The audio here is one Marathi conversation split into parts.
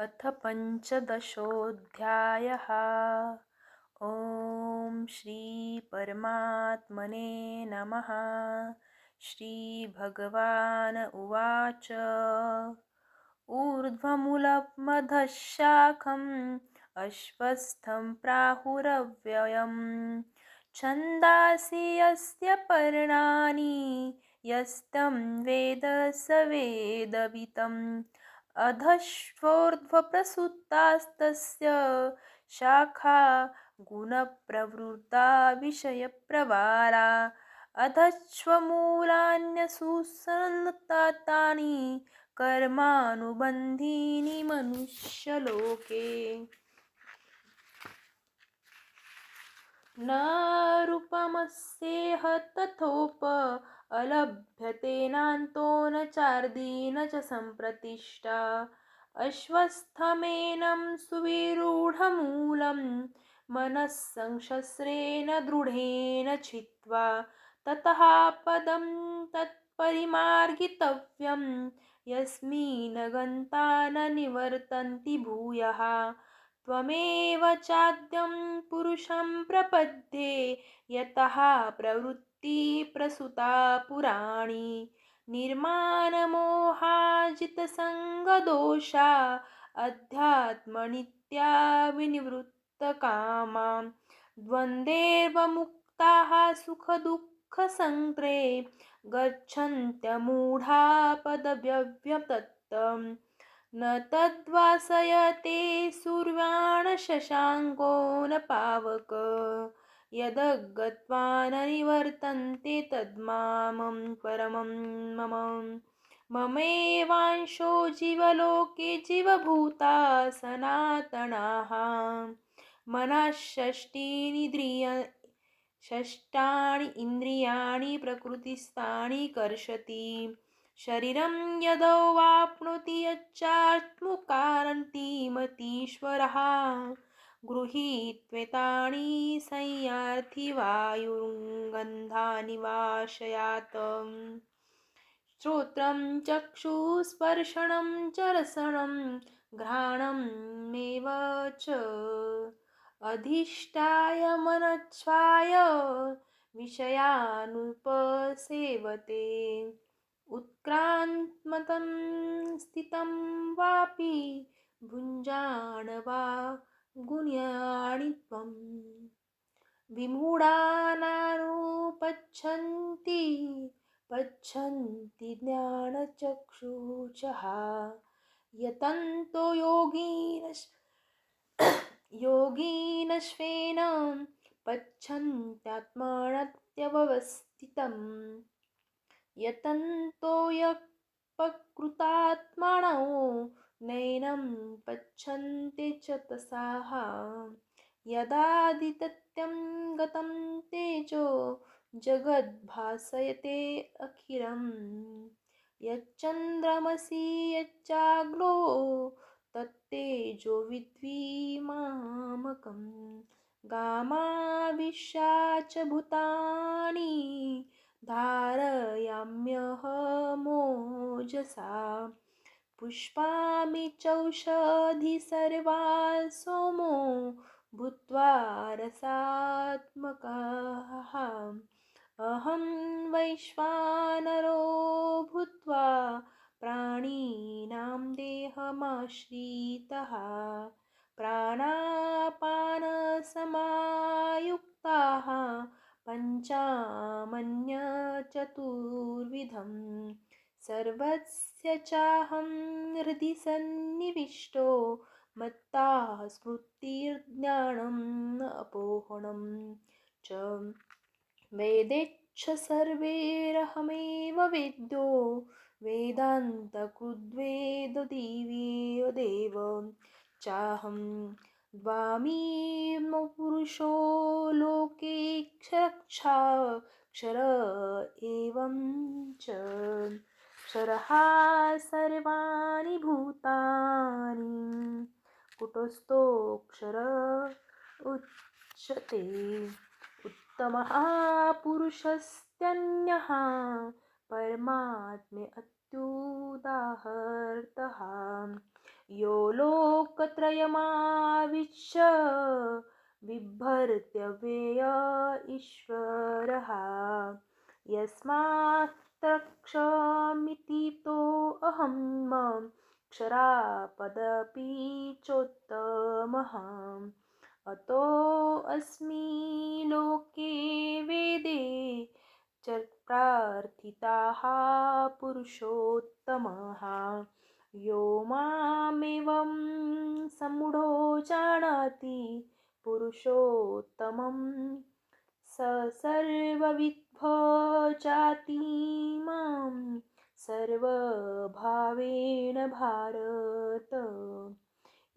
अथ पञ्चदशोऽध्यायः। ॐ श्रीपरमात्मने नमः। श्रीभगवान् उवाच। ऊर्ध्वमुलमधशाखम् अश्वस्थं प्राहुरव्ययम् छन्दासि यस्य पर्णानि यस्तं वेद स वेदवितम्। अधश्वोर्ध्वप्रसुतास्तस्य शाखा गुणप्रवृत्ता विषयप्रवारा अधश्वमूलान्यसुसन्नतानि कर्मानुबन्धीनि मनुष्यलोके। न रूपमस्येह तथोप अलभ्यतेनान्तो न चार्दी न च सम्प्रतिष्ठा। अश्वस्थमेनं सुविरूढमूलं मनः संशस्रेण दृढेन छित्त्वा। ततः पदं तत्परिमार्गितव्यं यस्मिन् गन्ता न निवर्तन्ति भूयः। त्वमेव चाद्यं पुरुषं प्रपद्ये यतः प्रसुता पुराणी निर्माणमोहाजितसङ्गदोषा अध्यात्मनित्या विनिवृत्तकामां द्वन्द्वेर्वमुक्ताः सुखदुःखसङ्ग्रे गच्छन्त्यमूढा पदव्यव्यतत्तम् न तद्वासयते सूर्याणशशाङ्को न पावक। यदगत्वा न निवर्तन्ते तद्मामं परमं मम। ममेवांशो जीवलोके जीवभूता सनातनाः। मनःषष्टिनिद्रिय षष्ठाणि इन्द्रियाणि प्रकृतिस्थानि कर्षति। शरीरं यदवाप्नोति यच्चात्मुकान्तिमतीश्वरः गृहीत्वेतानि संयार्थि वाशयात् श्रोत्रं चक्षुस्पर्शनं च रसनं घ्राणमेव च। अधिष्ठाय मनच्छाय विषयानुपसेवते। उत्क्रान्मतं स्थितं वापि भुञ्जान वा गुण्याणित्वं विमूढानानुपच्छन्ति पच्छन्ति ज्ञानचक्षुषः। यतन्तो योगीन योगीनश्वेन पच्छन्त्यात्मानत्यवस्थितं यतन्तो यपकृतात्मनो नैनं पच्छन्ति च तसाः। यदादितत्यं गतं तेजो जगद्भासयते अखिलं। यच्चन्द्रमसि यच्चाग्लो तत्तेजो विद्वीमामकं। गामाविशा च भूतानि धारयाम्यहमोजसा। पुष्पामि चौषधि सर्वा सोमो भूत्वा रसात्मकाः। अहं वैश्वानरो भूत्वा प्राणिनां देहमाश्रितः। प्राणापानसमायुक्ताः पञ्चामन्यचतुर्विधं सर्वस्य चाहं हृदि सन्निविष्टो मत्ताः स्मृतिर्ज्ञानम् अपोहणं च। वेदेच्छ सर्वैरहमेव वेद्यो वेदान्तकृद्वेददिव्यदेव चाहं द्वामीमपुरुषो लोकेक्षरक्षाक्षर एवं च क्षरः सर्वाणि भूतानि। कुटस्थोऽक्षर उच्यते। उत्तमः पुरुषस्त्यन्यः। परमात्मे अत्युदाहर्तः। यो लोकत्रयमाविश्य बिभर्त्यव्यय ईश्वरः। यस्मात्तक्षमिति तोऽहं क्षरापदपि चोत्तमः अतोऽस्मि लोके वेदे च प्रार्थिताः पुरुषोत्तमः। यो मामेवं समूढो जानाति पुरुषोत्तमम्। स सर्वविद्भजाति मां सर्वभावेन भारत।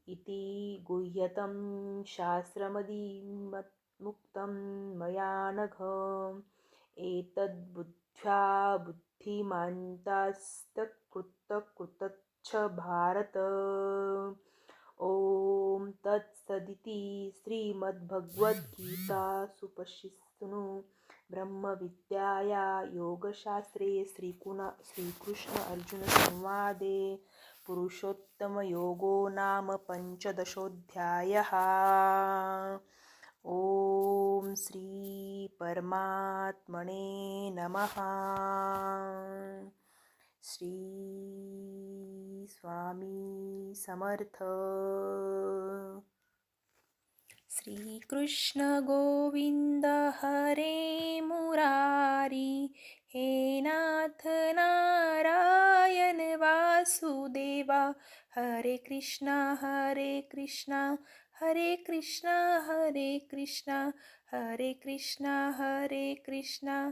इति गुह्यतं शास्त्रमदीमुक्तं मया नघ। एतद्बुद्ध्या बुद्धिमान्तास्तकृतकृतच्छ भारत। ॐ तत्सदिति श्रीमद्भगवद्गीतासूपनिषत्सु ब्रह्मविद्याया योगशास्त्रे श्रीकुण श्रीकृष्ण अर्जुनसंवादे पुरुषोत्तमयोगो नाम पञ्चदशोऽध्यायः। ॐ श्रीपरमात्मने नमः। श्री स्वामी समर्थ। श्रीकृष्ण गोविन्द हरे मुरारी हे नाथ नारायण वासुदेवा हरे कृष्णा हरे कृष्णा हरे कृष्णा हरे कृष्णा हरे कृष्णा हरे कृष्णा।